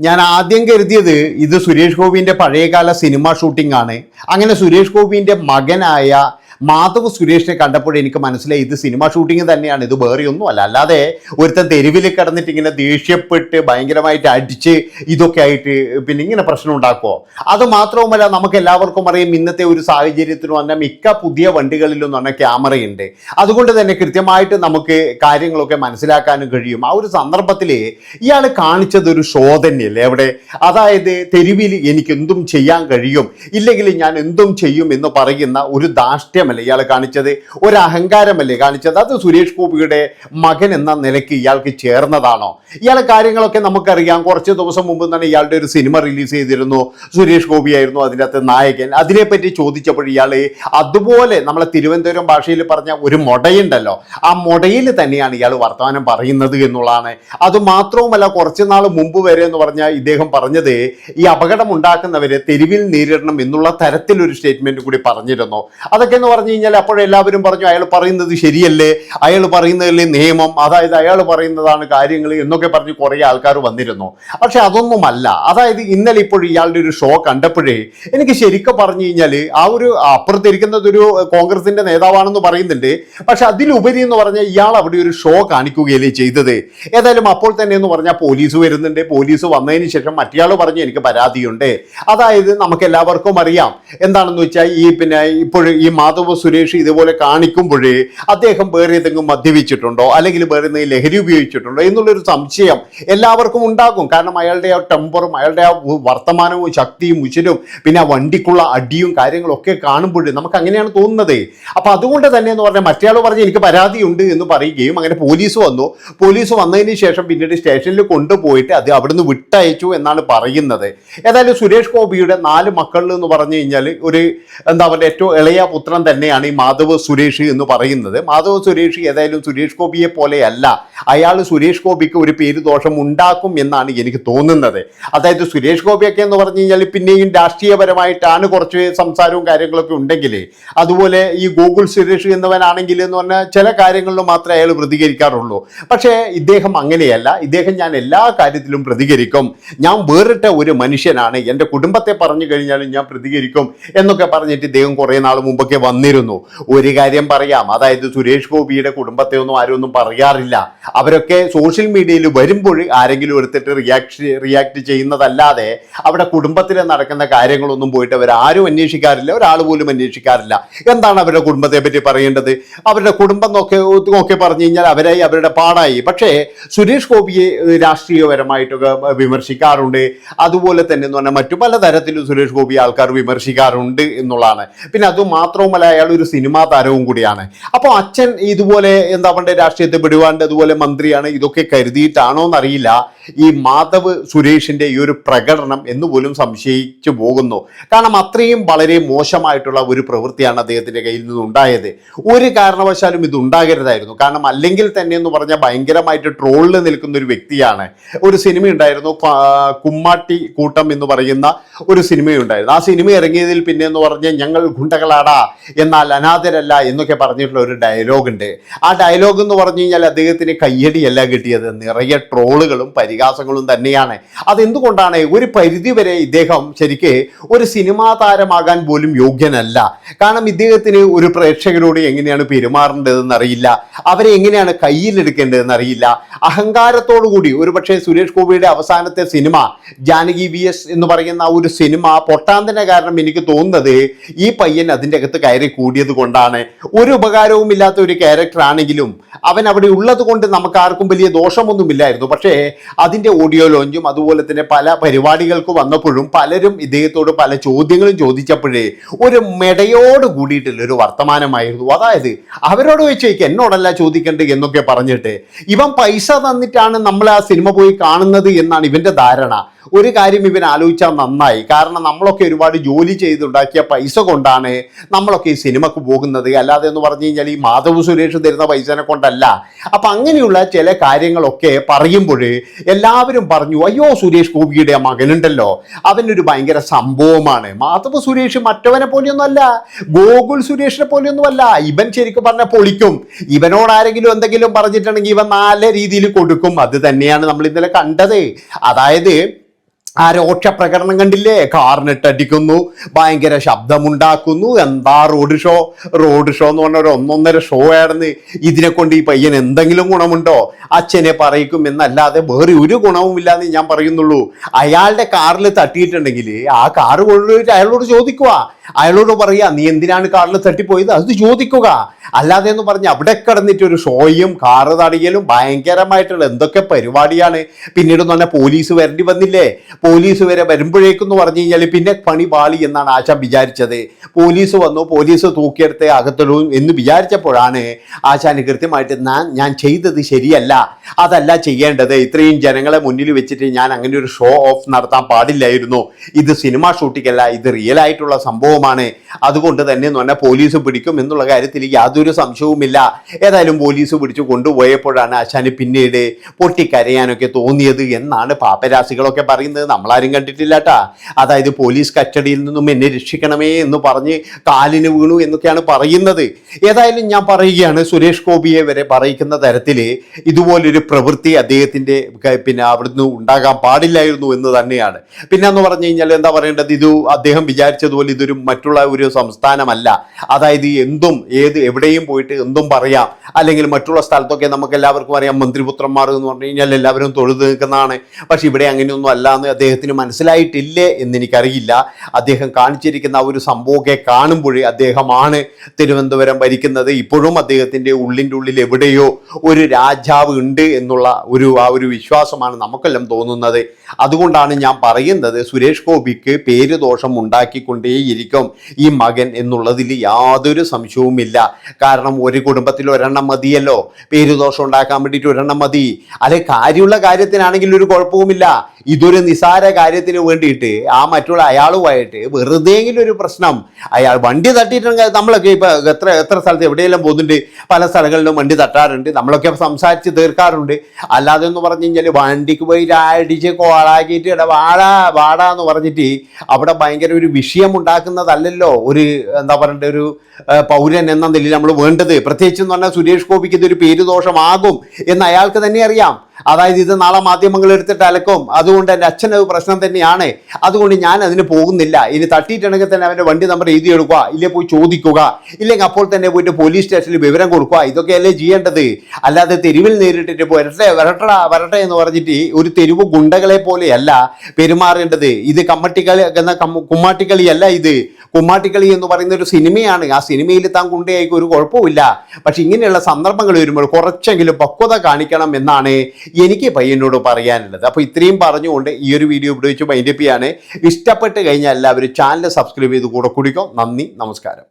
ഞാൻ ആദ്യം കരുതിയത് ഇത് സുരേഷ് ഗോപിന്റെ പഴയകാല സിനിമ ഷൂട്ടിംഗ് ആണ്. അങ്ങനെ സുരേഷ് ഗോപിന്റെ മകനായ മാധവ് സുരേഷിനെ കണ്ടപ്പോൾ എനിക്ക് മനസ്സിലായി ഇത് സിനിമ ഷൂട്ടിംഗ് തന്നെയാണ് ഇത് വേറെ ഒന്നും അല്ല. അല്ലാതെ ഒരുത്തൻ തെരുവിൽ കിടന്നിട്ട് ഇങ്ങനെ ദേഷ്യപ്പെട്ട് ഭയങ്കരമായിട്ട് അടിച്ച് ഇതൊക്കെ ആയിട്ട് പിന്നെ ഇങ്ങനെ പ്രശ്നം ഉണ്ടാക്കുമോ അത് മാത്രവുമല്ല നമുക്ക് എല്ലാവർക്കും അറിയാം ഇന്നത്തെ ഒരു സാഹചര്യത്തിൽ വന്ന മിക്ക പുതിയ വണ്ടികളിലും എന്ന് പറഞ്ഞാൽ ക്യാമറയുണ്ട് അതുകൊണ്ട് തന്നെ കൃത്യമായിട്ട് നമുക്ക് കാര്യങ്ങളൊക്കെ മനസ്സിലാക്കാനും കഴിയും. ആ ഒരു സന്ദർഭത്തിൽ ഇയാൾ കാണിച്ചത് ഒരു ഷോ തന്നെയല്ലേ അവിടെ? അതായത് തെരുവിൽ എനിക്ക് എന്തും ചെയ്യാൻ കഴിയും ഇല്ലെങ്കിൽ ഞാൻ എന്തും ചെയ്യും എന്ന് പറയുന്ന ഒരു ധാർഷ്ട്യമല്ലേ ഇയാൾ കാണിച്ചത്? ഒരു അഹങ്കാരമല്ലേ കാണിച്ചത്? അത് സുരേഷ് ഗോപിയുടെ മകൻ എന്ന നിലയ്ക്ക് ഇയാൾക്ക് ചേർന്നതാണോ? ഇയാളെ കാര്യങ്ങളൊക്കെ നമുക്കറിയാം. കുറച്ച് ദിവസം മുമ്പ് തന്നെ ഇയാളുടെ ഒരു സിനിമ റിലീസ് ചെയ്തിരുന്നു. സുരേഷ് ഗോപിയായിരുന്നു അതിന്റെ അകത്ത് നായകൻ. അതിനെപ്പറ്റി ചോദിച്ചപ്പോൾ ഇയാൾ അതുപോലെ നമ്മളെ തിരുവനന്തപുരം ഭാഷയിൽ പറഞ്ഞ ഒരു മുടയുണ്ടല്ലോ. ആ മുടയിൽ തന്നെയാണ് ഇയാൾ വർത്തമാനം പറയുന്നത് എന്നുള്ളതാണ്. അത് മാത്രവുമല്ല കുറച്ച് നാൾ മുമ്പ് വരെ എന്ന് പറഞ്ഞാൽ ഇദ്ദേഹം പറഞ്ഞത് ഈ അപകടം ഉണ്ടാക്കുന്നവരെ തെരുവിൽ നേരിടണം എന്നുള്ള തരത്തിലൊരു സ്റ്റേറ്റ്മെന്റ് കൂടി പറഞ്ഞിരുന്നു. അതൊക്കെ എന്ന് പറഞ്ഞു കഴിഞ്ഞാൽ അപ്പോഴെല്ലാവരും പറഞ്ഞു അയാൾ പറയുന്നത് ശരിയല്ലേ? അയാൾ പറയുന്നതല്ലേ നിയമം അതായത് അയാൾ പറയുന്നതാണ് കാര്യങ്ങൾ എന്നൊക്കെ പറഞ്ഞ് കുറേ ആൾക്കാർ വന്നിരുന്നു. പക്ഷെ അതൊന്നുമല്ല. അതായത് ഇന്നലെ ഇപ്പോൾ ഇയാളുടെ ഒരു ഷോ കണ്ടപ്പോഴേ എനിക്ക് ശരിക്കും പറഞ്ഞു കഴിഞ്ഞാൽ ആ ഒരു അപ്പുറത്തിരിക്കുന്നത് ഒരു കോൺഗ്രസിന്റെ നേതാവാണെന്ന് പറയുന്നുണ്ട്. പക്ഷെ അതിലുപരി എന്ന് പറഞ്ഞാൽ ഇയാൾ അവിടെ ഒരു ഷോ കാണിക്കുകയല്ലേ ചെയ്തത്. ഏതായാലും അപ്പോൾ തന്നെ എന്ന് പറഞ്ഞാൽ പോലീസ് വരുന്നുണ്ട്. പോലീസ് വന്നതിന് ശേഷം മറ്റേയാൾ പറഞ്ഞു എനിക്ക് പരാതിയുണ്ട്. അതായത് നമുക്ക് എല്ലാവർക്കും അറിയാം. എന്താണെന്ന് വെച്ചാൽ ഈ പിന്നെ ഇപ്പോൾ ഈ മാധവ് സുരേഷ് ഇതുപോലെ കാണിക്കുമ്പോഴേ അദ്ദേഹം വേറെ ഏതെങ്കിലും മദ്യപിച്ചിട്ടുണ്ടോ? അല്ലെങ്കിൽ വേറെ എന്തെങ്കിലും ലഹരി ഉപയോഗിച്ചിട്ടുണ്ടോ? എന്നുള്ളൊരു സംശയം എല്ലാവർക്കും ഉണ്ടാകും. കാരണം അയാളുടെ ആ ടെമ്പറും അയാളുടെ ആ വർത്തമാനവും ശക്തിയും ഉച്ചിലും പിന്നെ ആ വണ്ടിക്കുള്ള അടിയും കാര്യങ്ങളും ഒക്കെ കാണുമ്പോഴേ നമുക്ക് അങ്ങനെയാണ് തോന്നുന്നത്. അപ്പം അതുകൊണ്ട് തന്നെ എന്ന് പറഞ്ഞാൽ മറ്റേയാൾ പറഞ്ഞ് എനിക്ക് പരാതിയുണ്ട് എന്ന് പറയുകയും അങ്ങനെ പോലീസ് വന്നു. പോലീസ് വന്നതിന് ശേഷം പിന്നീട് സ്റ്റേഷനിൽ കൊണ്ടുപോയിട്ട് അത് അവിടുന്ന് വിട്ടയച്ചു എന്നാണ് പറയുന്നത്. ഏതായാലും സുരേഷ് ഗോപിയുടെ നാല് മക്കളിൽ എന്ന് പറഞ്ഞു കഴിഞ്ഞാൽ ഒരു എന്താ പറയുക ഏറ്റവും ഇളയ പുത്രൻ തന്നെയാണ് ഈ മാധവ് സുരേഷ് എന്ന് പറയുന്നത്. മാധവ് സുരേഷ് ഏതായാലും സുരേഷ് ഗോപിയെ പോലെയല്ല. അയാൾ സുരേഷ് ഗോപിക്ക് ഒരു പേര് ദോഷം ഉണ്ടാക്കും എന്നാണ് എനിക്ക് തോന്നുന്നത്. അതായത് സുരേഷ് ഗോപിയൊക്കെ എന്ന് പറഞ്ഞു കഴിഞ്ഞാൽ പിന്നെയും രാഷ്ട്രീയപരമായിട്ടാണ് കുറച്ച് സംസാരവും കാര്യങ്ങളൊക്കെ ഉണ്ടെങ്കിൽ അതുപോലെ ഈ ഗൂഗിൾ സുരേഷ് എന്നവനാണെങ്കിൽ എന്ന് പറഞ്ഞാൽ ചില കാര്യങ്ങളിലും മാത്രമേ അയാൾ പ്രതികരിക്കാറുള്ളൂ. പക്ഷേ ഇദ്ദേഹം അങ്ങനെയല്ല. ഇദ്ദേഹം ഞാൻ എല്ലാ കാര്യത്തിലും പ്രതികരിക്കും. ഞാൻ വേറിട്ട ഒരു മനുഷ്യനാണ്. എന്റെ കുടുംബത്തെ പറഞ്ഞു കഴിഞ്ഞാലും ഞാൻ പ്രതികരിക്കും എന്നൊക്കെ പറഞ്ഞിട്ട് ഇദ്ദേഹം കുറേ നാൾ മുമ്പൊക്കെ വന്നിരുന്നു. ഒരു കാര്യം പറയാം. അതായത് സുരേഷ് ഗോപിയുടെ കുടുംബത്തെ ഒന്നും ആരും ഒന്നും പറയാറില്ല. അവരൊക്കെ സോഷ്യൽ മീഡിയയിൽ വരുമ്പോൾ ആരെങ്കിലും എടുത്തിട്ട് റിയാക്ട് റിയാക്ട് ചെയ്യുന്നതല്ലാതെ അവിടെ കുടുംബത്തിൽ നടക്കുന്ന കാര്യങ്ങളൊന്നും പോയിട്ട് അവർ ആരും അന്വേഷിക്കാറില്ല. ഒരാൾ പോലും അന്വേഷിക്കാറില്ല. എന്താണ് അവരുടെ കുടുംബത്തെ പറ്റി പറയേണ്ടത്? അവരുടെ കുടുംബം നോക്കി നോക്കി പറഞ്ഞു കഴിഞ്ഞാൽ അവരായി അവരുടെ പാടായി. പക്ഷേ സുരേഷ് ഗോപിയെ രാഷ്ട്രീയപരമായിട്ടൊക്കെ വിമർശിക്കാറുണ്ട്. അതുപോലെ തന്നെ എന്ന് പറഞ്ഞാൽ മറ്റു പല തരത്തിലും സുരേഷ് ഗോപി ആൾക്കാർ വിമർശിക്കാറുണ്ട് എന്നുള്ളതാണ്. പിന്നെ അത് മാത്രവുമല്ല അയാൾ ഒരു സിനിമാ താരവും കൂടിയാണ്. അപ്പോൾ അച്ഛൻ ഇതുപോലെ എന്താ പറയുക രാഷ്ട്രീയത്തെ പിടിവാണ്ട് അതുപോലെ മന്ത്രിയാണ് ഇതൊക്കെ കരുതിയിട്ടാണോ എന്നറിയില്ല ഈ മാധവ് സുരേഷിന്റെ ഈ ഒരു പ്രകടനം എന്ന് പോലും സംശയിച്ചു പോകുന്നു. കാരണം അത്രയും വളരെ മോശമായിട്ടുള്ള ഒരു പ്രവൃത്തിയാണ് അദ്ദേഹത്തിന്റെ കയ്യിൽ നിന്ന് ഉണ്ടായത് ഒരു കാരണവശാലും ഇത് ഉണ്ടാകരുതായിരുന്നു കാരണം അല്ലെങ്കിൽ തന്നെ എന്ന് പറഞ്ഞാൽ ഭയങ്കരമായിട്ട് ട്രോളിൽ നിൽക്കുന്ന ഒരു വ്യക്തിയാണ്. ഒരു സിനിമ ഉണ്ടായിരുന്നു കുമ്മാട്ടി കൂട്ടം എന്ന് പറയുന്ന ഒരു സിനിമയുണ്ടായിരുന്നു. ആ സിനിമ ഇറങ്ങിയതിൽ പിന്നെ എന്ന് പറഞ്ഞാൽ ഞങ്ങൾ ഗുണ്ടകളാടാ എന്നാൽ അനാഥരല്ല എന്നൊക്കെ പറഞ്ഞിട്ടുള്ള ഒരു ഡയലോഗ് ഉണ്ട്. ആ ഡയലോഗ് എന്ന് പറഞ്ഞു കഴിഞ്ഞാൽ അദ്ദേഹത്തിന് കയ്യടിയല്ല കിട്ടിയത്. നിറയെ ട്രോളുകളും പരിഹാസങ്ങളും തന്നെയാണ്. അതെന്തുകൊണ്ടാണ്? ഒരു പരിധിവരെ ഇദ്ദേഹം ശരിക്ക് ഒരു സിനിമാ താരമാകാൻ പോലും യോഗ്യനല്ല. കാരണം ഇദ്ദേഹത്തിന് ഒരു പ്രേക്ഷകരോട് എങ്ങനെയാണ് പെരുമാറേണ്ടതെന്ന് അറിയില്ല. അവരെ എങ്ങനെയാണ് കയ്യിലെടുക്കേണ്ടതെന്ന് അറിയില്ല. അഹങ്കാരത്തോടു കൂടി ഒരുപക്ഷെ സുരേഷ് ഗോപിയുടെ അവസാനത്തെ സിനിമ ജാനകി വി എസ് എന്ന് പറയുന്ന ഒരു സിനിമ പൊട്ടാന്തന കാരണം എനിക്ക് തോന്നുന്നത് ഈ പയ്യൻ അതിന്റെ അകത്ത് കയറി കൂടിയത് കൊണ്ടാണ്. ഒരു ഉപകാരവും ഇല്ലാത്ത ഒരു ക്യാരക്ടർ ആണെങ്കിലും അവൻ അവിടെ ഉള്ളത് കൊണ്ട് നമുക്ക് ആർക്കും വലിയ ദോഷമൊന്നുമില്ലായിരുന്നു. പക്ഷേ അതിന്റെ ഓഡിയോ ലോഞ്ചും അതുപോലെ തന്നെ പല പരിപാടികൾക്ക് വന്നപ്പോഴും പലരും ഇദ്ദേഹത്തോട് പല ചോദ്യങ്ങളും ചോദിച്ചപ്പോഴേ ഒരു മെടയോട് കൂടിയിട്ടുള്ള ഒരു വർത്തമാനമായിരുന്നു. അതായത് അവരോട് വെച്ച് എന്നോടല്ല ചോദിക്കേണ്ടത്? എന്നൊക്കെ പറഞ്ഞിട്ട് ഇവൻ പൈസ തന്നിട്ടാണ് നമ്മൾ ആ സിനിമ പോയി കാണുന്നത് എന്നാണ് ഇവന്റെ ധാരണ. ഒരു കാര്യം ഇവൻ ആലോചിച്ചാൽ നന്നായി. കാരണം നമ്മളൊക്കെ ഒരുപാട് ജോലി ചെയ്തുണ്ടാക്കിയ പൈസ കൊണ്ടാണ് നമ്മളൊക്കെ ഈ സിനിമക്ക് പോകുന്നത്. അല്ലാതെ എന്ന് പറഞ്ഞു കഴിഞ്ഞാൽ ഈ മാധവ് സുരേഷ് തരുന്ന പൈസനെ കൊണ്ടല്ല. അപ്പം അങ്ങനെയുള്ള ചില കാര്യങ്ങളൊക്കെ പറയുമ്പോൾ എല്ലാവരും പറഞ്ഞു അയ്യോ സുരേഷ് ഗോപിയുടെ മകനുണ്ടല്ലോ. അവനൊരു ഭയങ്കര സംഭവമാണ്. മാധവ് സുരേഷ് മറ്റവനെ പോലെയൊന്നും അല്ല ഗോകുൽ സുരേഷിനെ പോലെയൊന്നുമല്ല. ഇവൻ ശരിക്കും പറഞ്ഞ പൊളിക്കും. ഇവനോട് ആരെങ്കിലും എന്തെങ്കിലും പറഞ്ഞിട്ടുണ്ടെങ്കിൽ ഇവൻ നല്ല രീതിയിൽ കൊടുക്കും. അത് തന്നെയാണ് നമ്മൾ ഇന്നലെ കണ്ടത്. അതായത് ആ രോക്ഷ പ്രകടനം കണ്ടില്ലേ? കാറിനിട്ടടിക്കുന്നു ഭയങ്കര ശബ്ദമുണ്ടാക്കുന്നു. എന്താ റോഡ് ഷോ റോഡ് ഷോ എന്ന് പറഞ്ഞ ഒരു ഒന്നൊന്നര ഷോ ആയിരുന്നു. ഇതിനെ കൊണ്ട് ഈ പയ്യൻ എന്തെങ്കിലും ഗുണമുണ്ടോ? അച്ഛനെ പറയിക്കും. എന്നല്ലാതെ വേറെ ഒരു ഗുണവുമില്ല എന്ന് ഞാൻ പറയുന്നുള്ളൂ. അയാളുടെ കാറിൽ തട്ടിയിട്ടുണ്ടെങ്കിൽ ആ കാറ് കൊണ്ടുപോയിട്ട് അയാളോട് ചോദിക്കുക. അയാളോട് പറയുക നീ എന്തിനാണ് കാറിൽ തട്ടിപ്പോയത്? അത് ചോദിക്കുക. അല്ലാതെ എന്ന് പറഞ്ഞ് അവിടെ കിടന്നിട്ട് ഒരു ഷോയും കാറ് തടയലും ഭയങ്കരമായിട്ടുള്ള എന്തൊക്കെ പരിപാടിയാണ്. പിന്നീട് എന്ന് പറഞ്ഞാൽ പോലീസ് വരേണ്ടി വന്നില്ലേ? പോലീസ് വരെ വരുമ്പോഴേക്കും എന്ന് പറഞ്ഞു കഴിഞ്ഞാൽ പിന്നെ പണി പാളി എന്നാണ് ആശ വിചാരിച്ചത്. പോലീസ് വന്നു പോലീസ് തൂക്കിയെടുത്ത് അകത്തിടും എന്ന് വിചാരിച്ചപ്പോഴാണ് ആശാന് കൃത്യമായിട്ട് ഞാൻ ഞാൻ ചെയ്തത് ശരിയല്ല. അതല്ല ചെയ്യേണ്ടത്. ഇത്രയും ജനങ്ങളെ മുന്നിൽ വെച്ചിട്ട് ഞാൻ അങ്ങനെ ഒരു ഷോ ഓഫ് നടത്താൻ പാടില്ലായിരുന്നു. ഇത് സിനിമ ഷൂട്ടിങ്ങല്ല ഇത് റിയൽ ആയിട്ടുള്ള സംഭവമാണ്. അതുകൊണ്ട് തന്നെ എന്ന് പറഞ്ഞാൽ പോലീസ് പിടിക്കും എന്നുള്ള കാര്യത്തിൽ യാതൊരു സംശയവുമില്ല. ഏതായാലും പോലീസ് പിടിച്ചു കൊണ്ടുപോയപ്പോഴാണ് ആശാന് പിന്നീട് പൊട്ടിക്കരയാനൊക്കെ തോന്നിയത് എന്നാണ് പാപ്പരാസികളൊക്കെ പറയുന്നത്. നമ്മളാരും കണ്ടിട്ടില്ല ട്ടാ അതായത് പോലീസ് കസ്റ്റഡിയിൽ നിന്നും എന്നെ രക്ഷിക്കണമേ എന്ന് പറഞ്ഞ് കാലിന് വീണു എന്നൊക്കെയാണ് പറയുന്നത്. ഏതായാലും ഞാൻ പറയുകയാണ് സുരേഷ് ഗോപിയെ വരെ പറയിക്കുന്ന തരത്തിൽ ഇതുപോലൊരു പ്രവൃത്തി അദ്ദേഹത്തിന്റെ പിന്നെ അവിടുന്ന് ഉണ്ടാകാൻ പാടില്ലായിരുന്നു എന്ന് തന്നെയാണ്. പിന്നെ എന്ന് പറഞ്ഞു കഴിഞ്ഞാൽ എന്താ പറയേണ്ടത്? ഇത് അദ്ദേഹം വിചാരിച്ചതുപോലെ ഇതൊരു മറ്റുള്ള ഒരു സംസ്ഥാനമല്ല. അതായത് എന്തും ഏത് എവിടെയും പോയിട്ട് എന്തും പറയാം. അല്ലെങ്കിൽ മറ്റുള്ള സ്ഥലത്തൊക്കെ നമുക്ക് എല്ലാവർക്കും അറിയാം മന്ത്രിപുത്രന്മാർ എന്ന് പറഞ്ഞു കഴിഞ്ഞാൽ എല്ലാവരും തൊഴുത് നിൽക്കുന്നതാണ്. പക്ഷേ ഇവിടെ അങ്ങനെയൊന്നും അല്ല എന്ന് അദ്ദേഹത്തിന് മനസ്സിലായിട്ടില്ലേ എന്ന് എനിക്കറിയില്ല അദ്ദേഹം കാണിച്ചിരിക്കുന്ന ഒരു സംഭവമൊക്കെ കാണുമ്പോഴേ അദ്ദേഹമാണ് തിരുവനന്തപുരം ഭരിക്കുന്നത്. ഇപ്പോഴും അദ്ദേഹത്തിന്റെ ഉള്ളിന്റെ ഉള്ളിൽ എവിടെയോ ഒരു രാജാവ് ഉണ്ട് എന്നുള്ള ഒരു ആ ഒരു വിശ്വാസമാണ് നമുക്കെല്ലാം തോന്നുന്നത്. അതുകൊണ്ടാണ് ഞാൻ പറയുന്നത് സുരേഷ് ഗോപിക്ക് പേര് ദോഷം ഉണ്ടാക്കിക്കൊണ്ടേയിരിക്കും ഈ മകൻ എന്നുള്ളതിൽ യാതൊരു സംശയവുമില്ല. കാരണം ഒരു കുടുംബത്തിൽ ഒരെണ്ണം മതിയല്ലോ. പേര് ദോഷം ഉണ്ടാക്കാൻ വേണ്ടിയിട്ട് ഒരെണ്ണം മതി. അല്ലെ കാര്യമുള്ള കാര്യത്തിനാണെങ്കിൽ ഒരു കുഴപ്പവുമില്ല. ഇതൊരു നിസാര കാര്യത്തിന് വേണ്ടിയിട്ട് ആ മറ്റുള്ള അയാളുമായിട്ട് വെറുതെയെങ്കിലും ഒരു പ്രശ്നം. അയാൾ വണ്ടി തട്ടിയിട്ടുണ്ടെങ്കിൽ നമ്മളൊക്കെ ഇപ്പൊ എത്ര എത്ര സ്ഥലത്ത് എവിടെയെല്ലാം പോകുന്നുണ്ട്? പല സ്ഥലങ്ങളിലും വണ്ടി തട്ടാറുണ്ട്. നമ്മളൊക്കെ സംസാരിച്ച് തീർക്കാറുണ്ട്. അല്ലാതെ എന്ന് പറഞ്ഞു കഴിഞ്ഞാൽ വണ്ടിക്ക് പോയി അടിച്ച് കോളാക്കിയിട്ട് ഇട വാടാ വാടാ എന്ന് പറഞ്ഞിട്ട് അവിടെ ഭയങ്കര ഒരു വിഷയം ഉണ്ടാക്കുന്നതല്ലല്ലോ. ഒരു എന്താ പറയണ്ട ഒരു പൗരൻ എന്ന നിലയിൽ നമ്മൾ വേണ്ടത്. പ്രത്യേകിച്ച് എന്ന് പറഞ്ഞാൽ സുരേഷ് ഗോപിക്ക് ഇതൊരു പേരുദോഷമാകും എന്ന് അയാൾക്ക് തന്നെ അറിയാം. അതായത് ഇത് നാളെ മാധ്യമങ്ങൾ എടുത്തിട്ട് അലക്കും. അതുകൊണ്ട് എന്റെ അച്ഛൻ അത് പ്രശ്നം തന്നെയാണ്. അതുകൊണ്ട് ഞാൻ അതിന് പോകുന്നില്ല. ഇനി തട്ടിയിട്ടുണ്ടെങ്കിൽ തന്നെ അവന്റെ വണ്ടി നമ്പർ എഴുതി എടുക്കുക. ഇല്ലേ പോയി ചോദിക്കുക. ഇല്ലെങ്കിൽ അപ്പോൾ തന്നെ പോയിട്ട് പോലീസ് സ്റ്റേഷനിൽ വിവരം കൊടുക്കുക. ഇതൊക്കെയല്ലേ ചെയ്യേണ്ടത്? അല്ലാതെ തെരുവിൽ നേരിട്ടിട്ട് വരട്ടെ വരട്ടടാ വരട്ടെ എന്ന് പറഞ്ഞിട്ട് ഒരു തെരുവ് ഗുണ്ടകളെ പോലെയല്ല പെരുമാറേണ്ടത്. ഇത് കമ്മട്ടിക്കളി എന്ന കമ്മ- കുമ്മാട്ടിക്കളിയല്ല ഇത്. കുമ്മാട്ടിക്കളി എന്ന് പറയുന്ന ഒരു സിനിമയാണ്. ആ സിനിമയിൽ താൻ ഗുണ്ടയായിക്ക് ഒരു കുഴപ്പമില്ല പക്ഷെ ഇങ്ങനെയുള്ള സന്ദർഭങ്ങൾ വരുമ്പോൾ കുറച്ചെങ്കിലും പക്വത കാണിക്കണം എന്നാണ് എനിക്ക് പയ്യനോട് പറയാനുള്ളത്. അപ്പോൾ ഇത്രയും പറഞ്ഞുകൊണ്ട് ഈ ഒരു വീഡിയോ ഉപയോഗിച്ച് മൈൻഡപ്പിയാണ് ഇഷ്ടപ്പെട്ട് കഴിഞ്ഞാൽ എല്ലാവരും ചാനൽ സബ്സ്ക്രൈബ് ചെയ്ത് കൂടെ കുടിക്കും. നന്ദി നമസ്കാരം.